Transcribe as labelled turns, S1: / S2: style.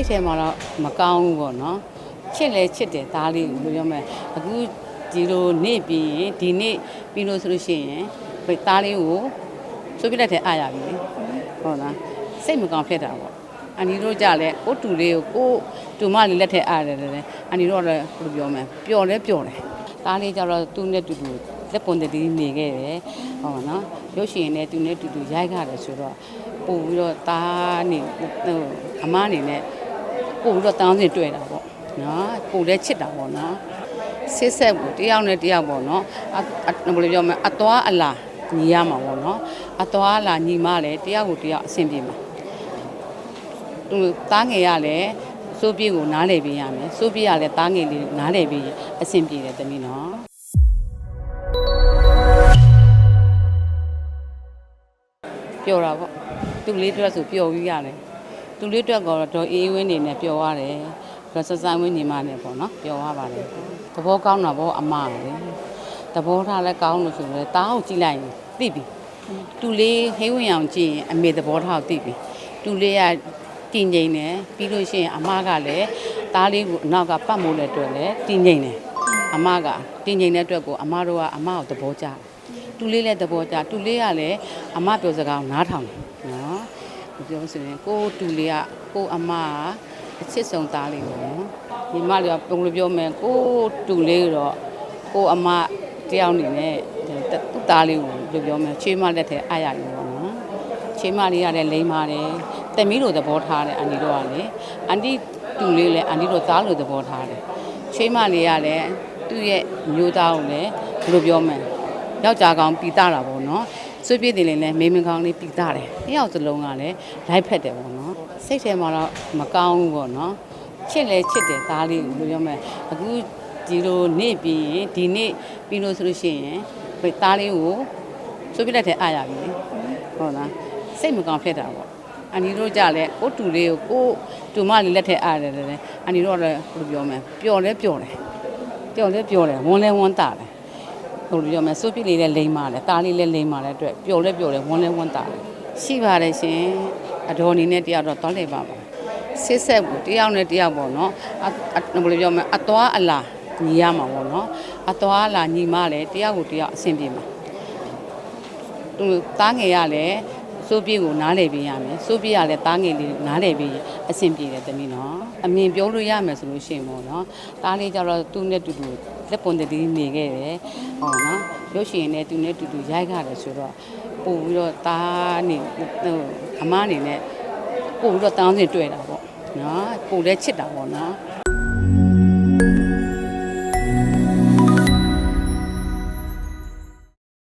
S1: စိတ်ထဲမှာတော့မကောင်းဘူးပေါ့နော်ချစ်လဲချစ်တယ်သားလေးကိုဘယ်လိုပြောမလဲအခုဒီလိုနေ့ပြီးရင်ဒီနေ့ပြီးလို့ဆိုလို့ရှိရင်ဒီသားလေးကိုစိုးပြလက်ထဲအားရပြီလေဟုတ်လားစိတ်မကောင်းဖြစ်တာပေါ့အန်ဒီတို့ကြလဲကိုတူလေးကိုကိုတူမလေးလက်ထဲအားရတယ်လေအန်ဒီတို့ကလည်းဘယ်လိုပြောမလဲပျော်လဲပျော်တယ်သားလေးကြတော့သူ့နဲ့တူတူလက်ပွန်တည်းနေခဲ့တယ်ဟုတ်နော်ရုပ်ရှင်နဲ့သူနဲ့တူတူရိုက်ကြတယ်ဆိုတော့ပို့ပြီးတော့သားနေဟိုအမအနေနဲ့ ပို့ပြီးတော့တောင်းစင်တွေ့တာပေါ့နော်ပို့လဲချစ်တာပေါ့နော်ဆစ်ဆက်ဘူးတယောက်နဲ့တယောက်ပေါ့နော်အအဘယ်လိုပြောမလဲအသွားအလာညီရမှာပေါ့နော်အသွားအလာညီမလည်းတယောက်ကိုတယောက်အဆင်ပြေမှာသူတားငယ်ရလည်းစိုးပြေကိုနားလည်ပေးရမယ်စိုးပြေကလည်းတားငယ်လေးနားလည်ပေးအဆင်ပြေတယ်တမီးနော်ပျော်တာပေါ့သူလေးအတွက်ဆိုပျော်ပြီးရတယ် သူလေးအတွက်ကတော့ဒေါ်အေးဝင်းနေနဲ့ပျော်ရတယ်ဒေါ်စစဝင်းညီမနဲ့ပေါ့နော်ပျော်ရပါတယ်သဘောကောင်းတာပေါ့အမကလေသဘောထားလည်းကောင်းလို့ဆိုတော့တားကိုကြည့်လိုက်ရင်သိပြီသူလေးဟိဝင်အောင်ကြည့်ရင်အမေသဘောထားကိုသိပြီသူလေးကတင်ငိမ့်တယ်ပြီးလို့ရှိရင်အမကလည်းတားလေးကိုအနောက်ကပတ်မိုးတဲ့အတွက်လည်းတင်ငိမ့်တယ်အမကတင်ငိမ့်တဲ့အတွက်ကိုအမတို့ကအမကိုသဘောကျတယ်သူလေးလည်းသဘောကျသူလေးကလည်းအမပြောစကားကိုနားထောင်တယ်နော် ပြောဆိုရင်ကိုတူလေးကကိုအမကအချစ်ဆုံးသားလေးပေါ့နော်ညီမလေးကဘယ်လိုပြောမလဲကိုတူလေးတော့ကိုအမတယောက်အနေနဲ့သူ့သားလေးကိုဘယ်လိုပြောမလဲချွေးမလက်ထဲအားရတယ်ပေါ့နော်ချွေးမလေးကလည်းလိမ့်ပါတယ်တမီးလိုသဘောထားတယ်အန်ဒီတို့ကလေအန်တီတူလေးလည်းအန်တီတို့သားလိုသဘောထားတယ်ချွေးမလေးကလည်းသူ့ရဲ့မျိုးသားကိုလည်းဘယ်လိုပြောမလဲယောက်ျားကောင်ပီတာတာပေါ့နော် ဆွေးပြေးတယ်လည်းမေးမကောင်းလေးပြီးသားတယ်။နှစ်ယောက်စလုံးကလည်းလိုက်ဖက်တယ်ပေါ့နော်။စိတ်ထဲမှာတော့မကောင်းဘူးပေါ့နော်။ချစ်လဲချစ်တယ်သားလေးကိုဘယ်လိုပြောမလဲ။အခုဒီလိုနေ့ပြီးရင်ဒီနေ့ပြီးလို့ဆိုလို့ရှိရင်ဒီသားလေးကိုဆွေးပြေးလက်ထဲအားရပြီလေ။ဟုတ်လား။စိတ်မကောင်းဖြစ်တာပေါ့။အန်ဒီတို့ကြလဲကိုတူလေးကိုကိုတူမလေးလက်ထဲအားရတယ်လေ။အန်ဒီတို့ကလည်းဘယ်လိုပြောမလဲ။ပျော်လဲပျော်တယ်။ပျော်လဲပျော်တယ်ဝန်းလဲဝန်းတာတယ်။ ဟိုလိုပြောမယ်စိုးပြစ်လေးလည်းလိမ့်ပါလေတားလေးလည်းလိမ့်ပါလေအတွက်ပျော်လဲပျော်လဲဝန်းလဲဝန်းတာလေရှိပါတယ်ရှင်အတော်အနေနဲ့တယောက်တော့တောင်းလိုက်ပါပါဆစ်ဆက်ဘူးတယောက်နဲ့တယောက်ပေါ့နော်အအဘယ်လိုပြောမလဲအသွားအလာညီရမှာပေါ့နော်အသွားအလာညီမလည်းတယောက်ကိုတယောက်အဆင်ပြေမှာသူတားငယ်ရလည်း စိုးပြေကိုနားလည်ပေးရမယ်စိုးပြေကလည်းတားငယ်လေးနားလည်ပေးအဆင်ပြေတယ်တမီးနော်အမြင်ပြောလို့ရမယ်ဆိုလို့ရှိရင်ပေါ့နော်တားလေးကြတော့သူ့နဲ့တူတူလက်ပွန်တည်းနေခဲ့တယ်ဟုတ်နော်ရုပ်ရှင်နဲ့သူနဲ့တူတူရိုက်ကြတယ်ဆိုတော့ပို့ပြီးတော့တားနေဟိုအမအနေနဲ့ပို့ပြီးတော့တောင်းစင်တွေ့တာပေါ့နော်ပို့လဲချစ်တာပေါ့နော်